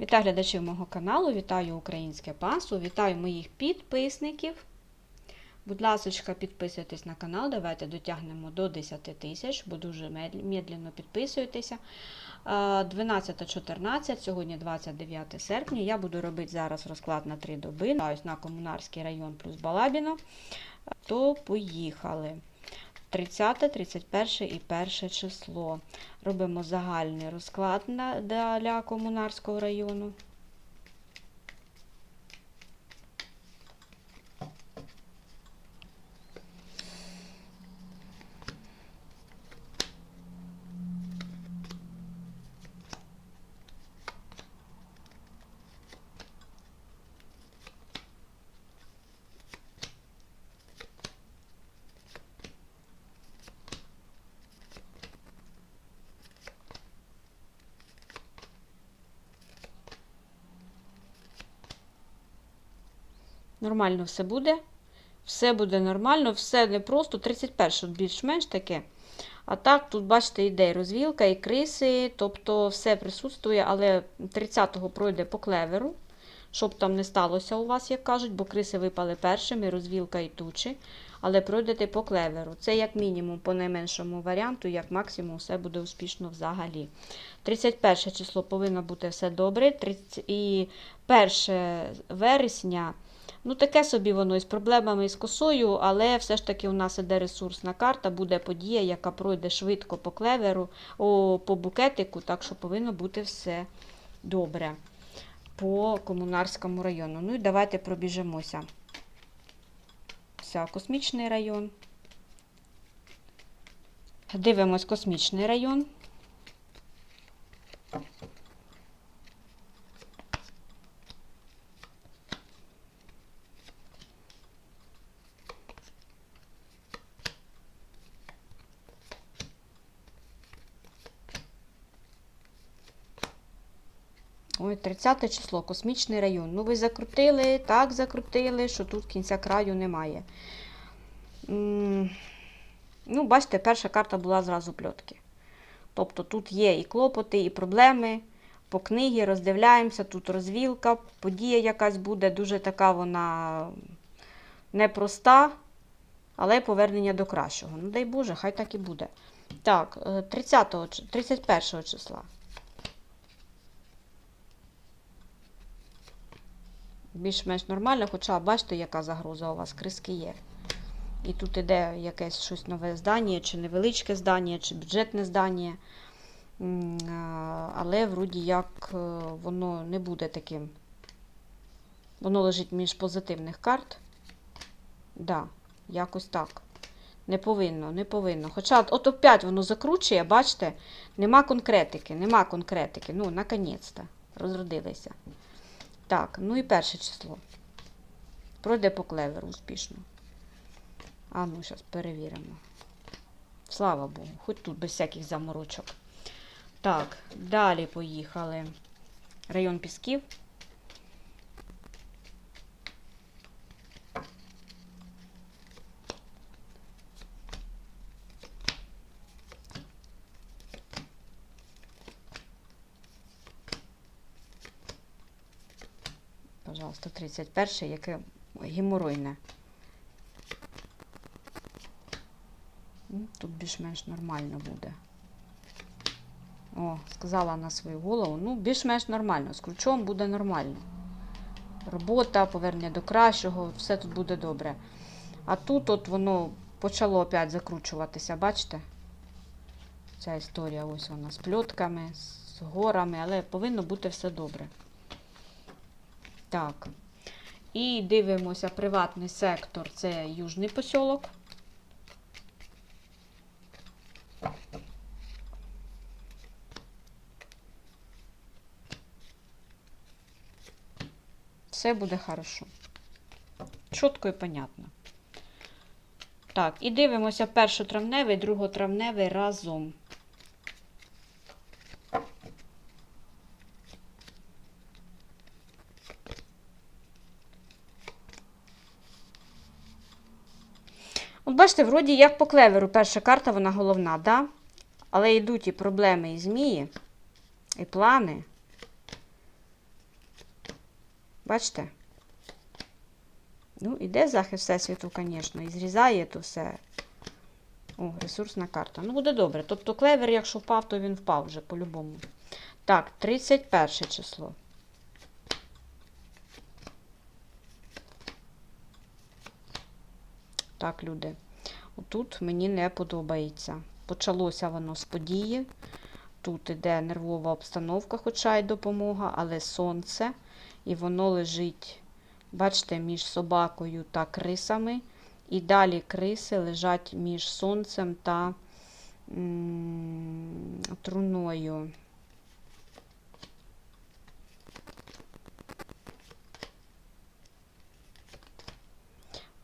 Вітаю глядачів мого каналу, вітаю українське пасу, вітаю моїх підписників. Будь ласка, підписуйтесь на канал, давайте дотягнемо до 10 тисяч, бо дуже мед- медленно підписуєтеся. 12.14, сьогодні 29 серпня. Я буду робити зараз розклад на 3 доби. На Комунарський район плюс Балабіно. То поїхали. 30, 31 і 1 число. Робимо загальний розклад для Комунарського району. Нормально все буде. Все буде нормально, все не просто. 31 більш-менш таке. А так, тут, бачите, йде і розвілка, і криси, тобто все присутствує, але 30-го пройде по клеверу, щоб там не сталося у вас, як кажуть, бо криси випали першими, розвілка і тучі. Але пройдете по клеверу. Це як мінімум по найменшому варіанту, як максимум все буде успішно взагалі. 31 число повинно бути все добре. 30... І 1 вересня. Ну, таке собі воно із проблемами із косою, але все ж таки у нас іде ресурсна карта, буде подія, яка пройде швидко по клеверу, о, по букетику, так що повинно бути все добре по комунарському району. Ну і давайте пробіжимося. Все, космічний район. Дивимось космічний район. Ой, 30 число, космічний район. Ну, ви закрутили, так закрутили, що тут кінця краю немає. Ну, бачите, перша карта була зразу пльотки. Тобто тут є і клопоти, і проблеми. По книгі роздивляємося, тут розвілка, подія якась буде, дуже така вона непроста, але повернення до кращого. Ну, дай Боже, хай так і буде. Так, е, 30, чи- 31 числа. Більш-менш нормально, хоча бачите, яка загроза у вас криски є. І тут іде якесь щось нове здання, чи невеличке здання, чи бюджетне здання. Але вроді як е, воно не буде таким. Воно лежить між позитивних карт. Да, якось так. Не повинно, не повинно. Хоча от опять воно закручує, бачите, нема конкретики, нема конкретики. Ну, наконець-то, розродилися. Так, ну і перше число. Пройде по клеверу успішно. А ну, зараз перевіримо. Слава Богу, хоч тут без всяких заморочок. Так, далі поїхали. Район Пісків. Пожалуйста, 31, яке геморойне. Ну, Тут більш-менш нормально буде. О, сказала на свою голову. Ну, більш-менш нормально. З ключом буде нормально. Робота, повернення до кращого, все тут буде добре. А тут от воно почало опять закручуватися, бачите? Ця історія, ось вона з пльотками, з горами, але повинно бути все добре. Так. І дивимося приватний сектор це Южний посілок. Все буде хорошо. Чітко і понятно. Так, і дивимося першотравневий, друготравневий разом. От бачите, вроді як по клеверу перша карта, вона головна, да? але йдуть і проблеми, і змії, і плани. Бачите? Ну, іде захист Всесвіту, звісно, і зрізає то все. О, ресурсна карта. Ну, буде добре. Тобто клевер, якщо впав, то він впав вже по-любому. Так, 31 число. Так, люди. Отут мені не подобається. Почалося воно з події. Тут іде нервова обстановка, хоча й допомога, але сонце. І воно лежить, бачите, між собакою та крисами. І далі криси лежать між сонцем та труною.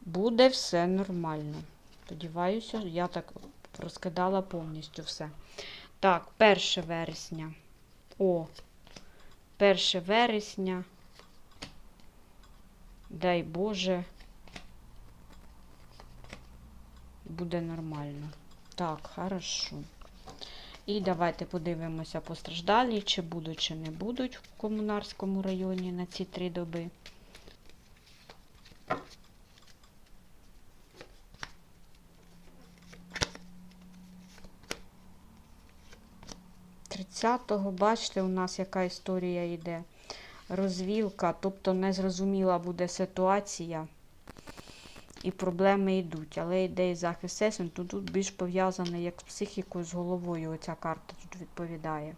Буде все нормально. Сподіваюся, я так розкидала повністю все. Так, 1 вересня. О, 1 вересня. Дай Боже. Буде нормально. Так, хорошо. І давайте подивимося постраждалі, чи будуть, чи не будуть в комунарському районі на ці три доби. Тридцятого, бачите, у нас яка історія йде. Розвілка, тобто незрозуміла буде ситуація. І проблеми йдуть. Але йде і захист сесін, то тут більш пов'язане як з психікою, з головою. Оця карта тут відповідає.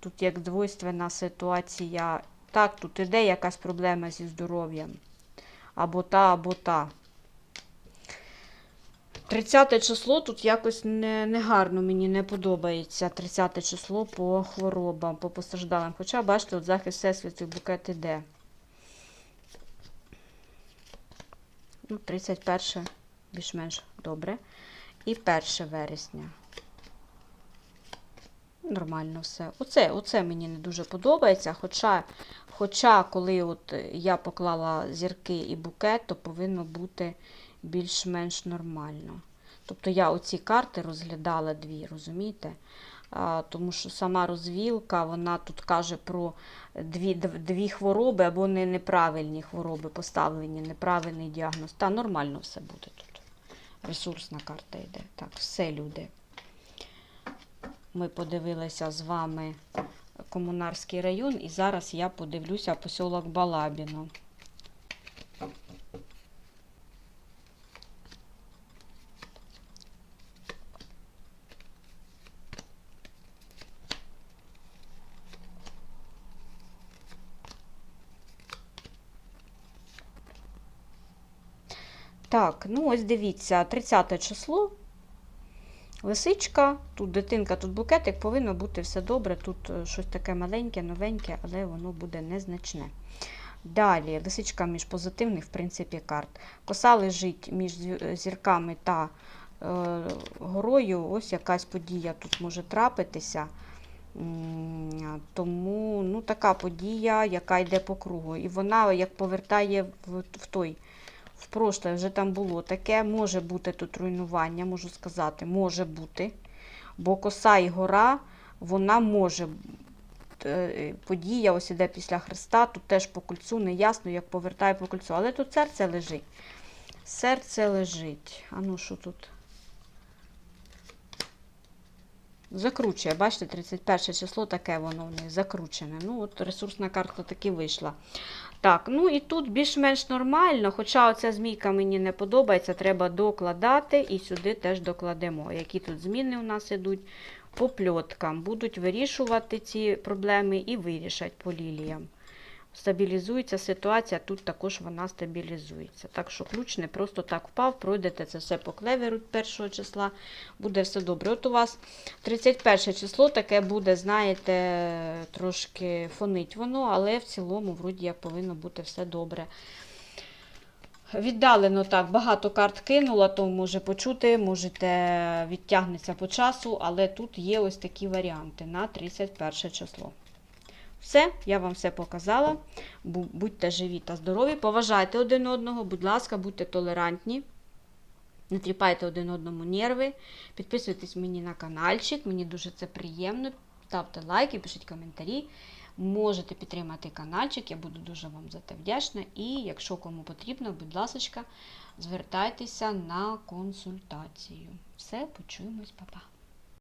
Тут як двойственна ситуація. Так, тут іде якась проблема зі здоров'ям. Або та, або та. 30 число тут якось не, не гарно мені не подобається. 30 число по хворобам, по постраждалим. Хоча, бачите, от захист всесвіту букет іде. Ну, 31 більш-менш добре. І 1 вересня. Нормально все. Оце, оце мені не дуже подобається. Хоча, хоча, коли от я поклала зірки і букет, то повинно бути більш-менш нормально. Тобто я оці карти розглядала дві, розумієте? А, тому що сама розвілка, вона тут каже про дві, дві хвороби або не, неправильні хвороби поставлені, неправильний діагноз. Та нормально все буде тут. Ресурсна карта йде. Так, все, люди. Ми подивилися з вами Комунарський район, і зараз я подивлюся посілок Балабіно. Так, ну ось дивіться, 30 число. Лисичка, тут дитинка, тут букетик, повинно бути все добре. Тут е, щось таке маленьке, новеньке, але воно буде незначне. Далі, лисичка між позитивних, в принципі, карт. Коса лежить між зірками та е, горою. Ось якась подія тут може трапитися. Тому ну, така подія, яка йде по кругу. І вона як повертає в, в той в прошле вже там було таке, може бути тут руйнування, можу сказати, може бути. Бо коса і гора, вона може. е, Подія ось іде після Христа, тут теж по кольцу, не ясно, як повертає по кольцу. Але тут серце лежить. Серце лежить. А ну що тут? Закручує, бачите, 31 число таке воно в них закручене. Ну, от ресурсна карта таки вийшла. Так, ну і тут більш-менш нормально, хоча оця змійка мені не подобається, треба докладати і сюди теж докладемо. Які тут зміни у нас йдуть по пльоткам. Будуть вирішувати ці проблеми і вирішать по ліліям. Стабілізується ситуація, тут також вона стабілізується. Так що ключ не просто так впав, пройдете це все по клеверу 1 числа, буде все добре. От у вас 31 число таке буде, знаєте, трошки фонить воно, але в цілому, вроді, як повинно бути все добре. Віддалено так, багато карт кинула, то може почути, можете відтягнеться по часу, але тут є ось такі варіанти на 31 число. Все, я вам все показала. Будьте живі та здорові, поважайте один одного, будь ласка, будьте толерантні. Не тріпайте один одному нерви. Підписуйтесь мені на каналчик, мені дуже це приємно. Ставте лайки, пишіть коментарі. можете підтримати каналчик, я буду дуже вам за те вдячна. І якщо кому потрібно, будь ласка, звертайтеся на консультацію. Все, почуємось, па-па.